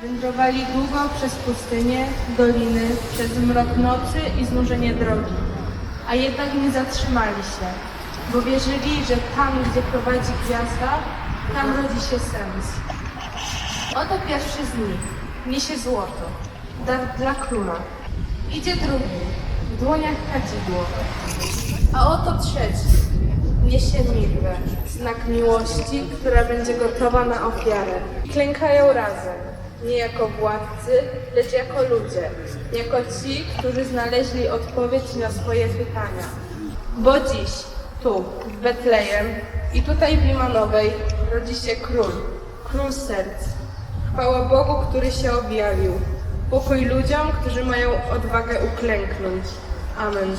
Podróżowali długo przez pustynię, doliny, przez mrok nocy i znużenie drogi. A jednak nie zatrzymali się, bo wierzyli, że tam, gdzie prowadzi gwiazda, tam rodzi się sens. Oto pierwszy z nich. Niesie złoto. Dar dla króla. Idzie drugi. W dłoniach kadzidło. A oto trzeci. Niesie mirwę. Znak miłości, która będzie gotowa na ofiarę. Klękają razem. Nie jako władcy, lecz jako ludzie. Jako ci, którzy znaleźli odpowiedź na swoje pytania. Bo dziś, tu, w Betlejem i tutaj w Limanowej rodzi się król. Król serc. Chwała Bogu, który się objawił. Pokój ludziom, którzy mają odwagę uklęknąć. Amen.